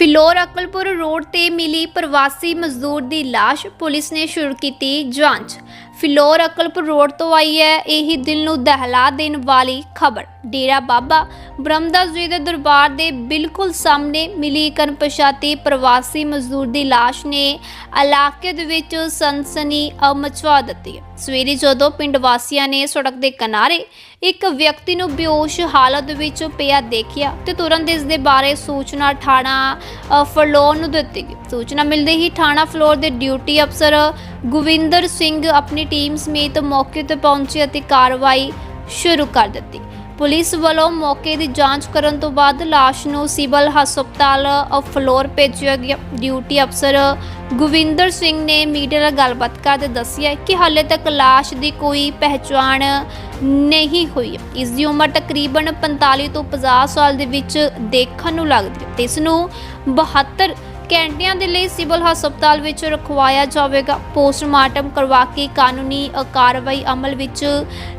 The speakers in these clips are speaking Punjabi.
ਫਿਲੌਰ ਅਕਲਪੁਰ ਰੋਡ ਤੇ ਮਿਲੀ ਪ੍ਰਵਾਸੀ ਮਜ਼ਦੂਰ ਦੀ ਲਾਸ਼ ਪੁਲਿਸ ਨੇ ਸ਼ੁਰੂ ਕੀਤੀ ਜਾਂਚ। ਫਿਲੌਰ ਅਕਲਪੁਰ ਰੋਡ ਤੋਂ ਆਈ ਹੈ ਇਹੀ ਦਿਲ ਨੂੰ ਦਹਿਲਾ ਦੇਣ ਵਾਲੀ ਖਬਰ। ਡੇਰਾ ਬਾਬਾ ਬ੍ਰਹਮਦਾਸ ਜੀ ਦੇ ਦਰਬਾਰ ਦੇ ਬਿਲਕੁਲ ਸਾਹਮਣੇ ਮਿਲੀ ਇੱਕ ਅਣਪਛਾਤੀ ਪ੍ਰਵਾਸੀ ਮਜ਼ਦੂਰ ਦੀ ਲਾਸ਼ ਨੇ ਇਲਾਕੇ ਦੇ ਵਿੱਚ ਸਨਸਨੀ ਅ, ਮਚਵਾ ਦਿੱਤੀ ਹੈ। ਸਵੇਰੇ ਜਦੋਂ ਪਿੰਡ ਵਾਸੀਆਂ ਨੇ ਸੜਕ ਦੇ ਕਿਨਾਰੇ ਇੱਕ ਵਿਅਕਤੀ ਨੂੰ ਬੇਹੋਸ਼ ਹਾਲਤ ਵਿੱਚ ਪਿਆ ਦੇਖਿਆ ਤੇ ਤੁਰੰਤ ਇਸ ਦੇ ਬਾਰੇ ਸੂਚਨਾ ਥਾਣਾ ਅ, ਫਲੋਰ ਨੂੰ ਦਿੱਤੀ ਗਈ। ਸੂਚਨਾ ਮਿਲਦੇ ਹੀ ਥਾਣਾ ਫਲੋਰ ਦੇ ਡਿਊਟੀ ਅਫਸਰ ਗੁਵਿੰਦਰ ਸਿੰਘ ਆਪਣੀ ਟੀਮ ਸਮੇਤ ਮੌਕੇ ਤੇ ਪਹੁੰਚੇ ਅਤੇ ਕਾਰਵਾਈ ਸ਼ੁਰੂ ਕਰ ਦਿੱਤੀ। ਪੁਲਿਸ ਵੱਲੋਂ ਮੌਕੇ ਦੀ ਜਾਂਚ ਕਰਨ ਤੋਂ ਬਾਅਦ ਲਾਸ਼ ਨੂੰ ਸਿਵਲ ਹਸਪਤਾਲ ਫਲੋਰ ਭੇਜਿਆ ਗਿਆ। ਡਿਊਟੀ ਅਫਸਰ ਗੁਵਿੰਦਰ ਸਿੰਘ ਨੇ ਮੀਡੀਆ ਨਾਲ ਗੱਲਬਾਤ ਕਰਦੇ ਦੱਸਿਆ ਕਿ ਹਾਲੇ ਤੱਕ ਲਾਸ਼ ਦੀ ਕੋਈ ਪਹਿਚਾਣ ਨਹੀਂ ਹੋਈ। ਇਸ ਦੀ ਉਮਰ ਤਕਰੀਬਨ 45 ਤੋਂ 50 ਸਾਲ ਦੇ ਵਿੱਚ ਦੇਖਣ ਨੂੰ ਲੱਗਦੀ ਹੈ। ਤੇ ਇਸ ਨੂੰ 72 ਘੰਟਿਆਂ ਦੇ ਲਈ ਸਿਵਲ ਹਸਪਤਾਲ ਵਿੱਚ ਰਖਵਾਇਆ ਜਾਵੇਗਾ। ਪੋਸਟਮਾਰਟਮ ਕਰਵਾ ਕੇ ਕਾਨੂੰਨੀ ਕਾਰਵਾਈ ਅਮਲ ਵਿੱਚ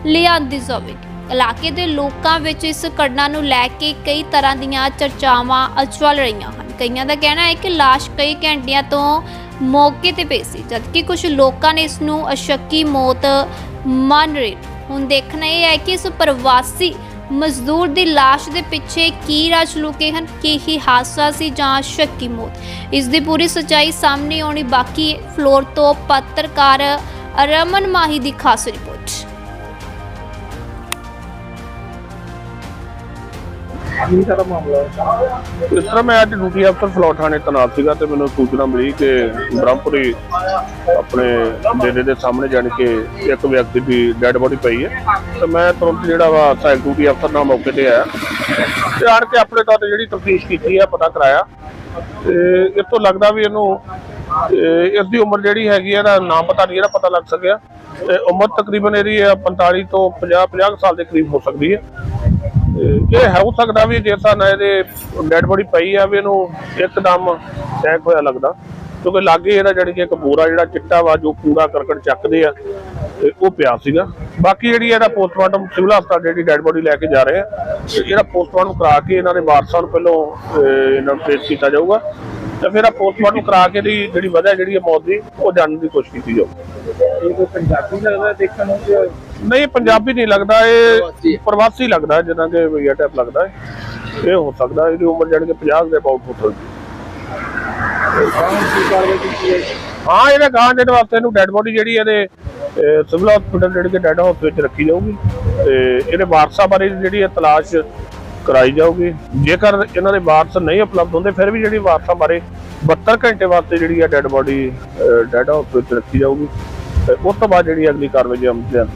ਲਿਆਂਦੀ ਜਾਵੇਗੀ। ਇਲਾਕੇ ਦੇ ਲੋਕਾਂ ਵਿੱਚ ਇਸ ਘਟਨਾ ਨੂੰ ਲੈ ਕੇ ਕਈ ਤਰ੍ਹਾਂ ਦੀਆਂ ਚਰਚਾਵਾਂ ਚੱਲ ਰਹੀਆਂ ਹਨ। ਕਈਆਂ ਦਾ ਕਹਿਣਾ ਹੈ ਕਿ ਲਾਸ਼ ਕਈ ਘੰਟਿਆਂ ਤੋਂ ਮੌਕੇ ਤੇ ਪਈ ਸੀ, ਜਦਕਿ ਕੁਝ ਲੋਕਾਂ ਨੇ ਇਸ ਨੂੰ ਅਸ਼ੱਕੀ ਮੌਤ ਮੰਨ ਰਹੇ ਹੁਣ ਦੇਖਣਾ ਇਹ ਹੈ ਕਿ ਇਸ ਪ੍ਰਵਾਸੀ ਮਜ਼ਦੂਰ ਦੀ ਲਾਸ਼ ਦੇ ਪਿੱਛੇ ਕੀ ਰਾਜ ਲੁਕੇ ਹਨ, ਕੀ ਹੀ ਹਾਦਸਾ ਸੀ ਜਾਂ ਸ਼ੱਕੀ ਮੌਤ। ਇਸ ਦੀ ਪੂਰੀ ਸੱਚਾਈ ਸਾਹਮਣੇ ਆਉਣੀ ਬਾਕੀ ਫਲੋਰ ਤੋਂ ਪੱਤਰਕਾਰ ਰਮਨ ਮਾਹੀ ਦੀ ਖਾਸ ਰਿਪੋਰਟ। ਕੀ ਸਾਰਾ ਮਾਮਲਾ ਇਸ ਤਰ੍ਹਾਂ ਮੈਂ ਅੱਜ ਡਿਊਟੀ ਅਫਸਰ ਫਲੋਰ ਥਾਣੇ ਤੈਨਾਤ ਸੀਗਾ ਤੇ ਮੈਨੂੰ ਸੂਚਨਾ ਮਿਲੀ ਕਿ ਬ੍ਰਹਮਪੁਰੀ ਆਪਣੇ ਡੇਰੇ ਦੇ ਸਾਹਮਣੇ ਜਾਣ ਕੇ ਇੱਕ ਵਿਅਕਤੀ ਦੀ ਡੈੱਡ ਬੋਡੀ ਪਈ ਹੈ। ਤੇ ਮੈਂ ਤੁਰੰਤ ਜਿਹੜਾ ਵਾ ਸਹਾਇਕ ਡਿਊਟੀ ਅਫਸਰ ਨਾਲ ਮੌਕੇ ਤੇ ਆਇਆ। ਤੇ ਆਣ ਕੇ ਆਪਣੇ ਤੌਰ ਤੇ ਜਿਹੜੀ ਤਫਤੀਸ਼ ਕੀਤੀ ਹੈ, ਪਤਾ ਕਰਾਇਆ। ਤੇ ਇਸ ਤੋਂ ਲੱਗਦਾ ਵੀ ਇਹਨੂੰ, ਇਹ ਇਸ ਦੀ ਉਮਰ ਜਿਹੜੀ ਹੈਗੀ ਇਹਦਾ ਨਾਮ ਪਤਾ ਨਹੀਂ, ਇਹਦਾ ਪਤਾ ਲੱਗ ਸਕਿਆ। ਤੇ ਉਮਰ ਤਕਰੀਬਨ ਇਹਦੀ ਹੈ 45 ਤੋਂ 50 50 ਸਾਲ ਦੇ ਕਰੀਬ ਹੋ ਸਕਦੀ ਹੈ। ਇਹ ਹੋ ਸਕਦਾ ਵੀ ਜੇ ਤਾਂ ਇਹਦੇ ਡੈਡ ਬੋਡੀ ਪਈ ਆ ਵੀ ਇਹਨੂੰ ਇੱਕਦਮ ਅਟੈਕ ਹੋਇਆ ਲੱਗਦਾ। ਕਿਉਂਕਿ ਲਾਗੇ ਇਹਦਾ ਜਿਹੜੀ ਕਿ ਇੱਕ ਬੋਰਾ ਜਿਹੜਾ ਚਿੱਟਾ ਵਾ, ਜੋ ਕੂੜਾ ਕਰਕਟ ਚੱਕਦੇ ਆ ਉਹ ਪਿਆ ਸੀਗਾ। ਬਾਕੀ ਜਿਹੜੀ ਇਹਦਾ ਪੋਸਟਮਾਰਟਮ ਸਿਵਲ ਹਸਪਤਾਲ ਜਿਹੜੀ ਡੈਡ ਬੋਡੀ ਲੈ ਕੇ ਜਾ ਰਹੇ ਆ ਇਹਦਾ ਪੋਸਟਮਾਰਟਮ ਕਰਾ ਕੇ ਇਹਨਾਂ ਦੇ ਵਾਰਸਾਂ ਨੂੰ ਪਹਿਲਾਂ ਇਹਨਾਂ ਨੂੰ ਪੇਸ਼ ਕੀਤਾ ਜਾਊਗਾ। ਤੇ ਫਿਰ ਆ ਪੋਸਟਮਾਰਟਮ ਕਰਾ ਕੇ ਦੀ ਜਿਹੜੀ ਵਜ੍ਹਾ ਜਿਹੜੀ ਹੈ ਮੌਤ ਦੀ, ਉਹ ਜਾਣਨ ਦੀ ਕੋਸ਼ਿਸ਼ ਕੀਤੀ ਜਾਊਗੀ ਇਹ ਕੋਈ ਪੰਜਾਬੀ ਲੱਗਦਾ ਦੇਖਣ ਨੂੰ ਨਹੀਂ ਪੰਜਾਬੀ ਨਹੀਂ ਲੱਗਦਾ ਇਹ ਪ੍ਰਵਾਸੀ ਲੱਗਦਾ ਜਿੱਦਾਂ ਕਿ ਵੀਆ ਟਾਈਪ ਲੱਗਦਾ ਹੈ। ਇਹ ਹੋ ਸਕਦਾ ਇਹਦੀ ਉਮਰ ਜਾਣੀ ਕਿ 50 ਦੇ ਅਬਾਊਟ ਹੋ ਸਕਦੀ ਹੈ। ਇਹਦੇ ਗਾਂ ਦੇ ਵਾਸਤੇ ਇਹਨੂੰ ਡੈੱਡ ਬੋਡੀ ਜਿਹੜੀ ਇਹਦੇ ਸਿਵਲ ਹਸਪੀਟਲ ਜਿਹੜੀ ਕਿ ਡੈੱਡ ਹਾਊਸ ਵਿੱਚ ਰੱਖੀ ਜਾਊਗੀ। ਤੇ ਇਹਦੇ ਵਾਰਸਾਂ ਬਾਰੇ ਜਿਹੜੀ ਤਲਾਸ਼ ਕਰਾਈ ਜਾਊਗੀ। ਜੇਕਰ ਇਹਨਾਂ ਦੇ ਵਾਰਸ ਨਹੀਂ ਉਪਲਬਧ ਹੁੰਦੇ ਫਿਰ ਵੀ ਜਿਹੜੀ ਵਾਰਸਾਂ ਬਾਰੇ 72 ਘੰਟੇ ਵਾਸਤੇ ਜਿਹੜੀ ਹੈ ਡੈੱਡ ਬੋਡੀ ਡੈੱਡ ਹਾਊਸ ਵਿੱਚ ਰੱਖੀ ਜਾਊਗੀ। ਤੇ ਉਸ ਤੋਂ ਬਾਅਦ ਜਿਹੜੀ ਅਗਲੀ ਕਾਰਵਾਈ ਅਮਲ ਚ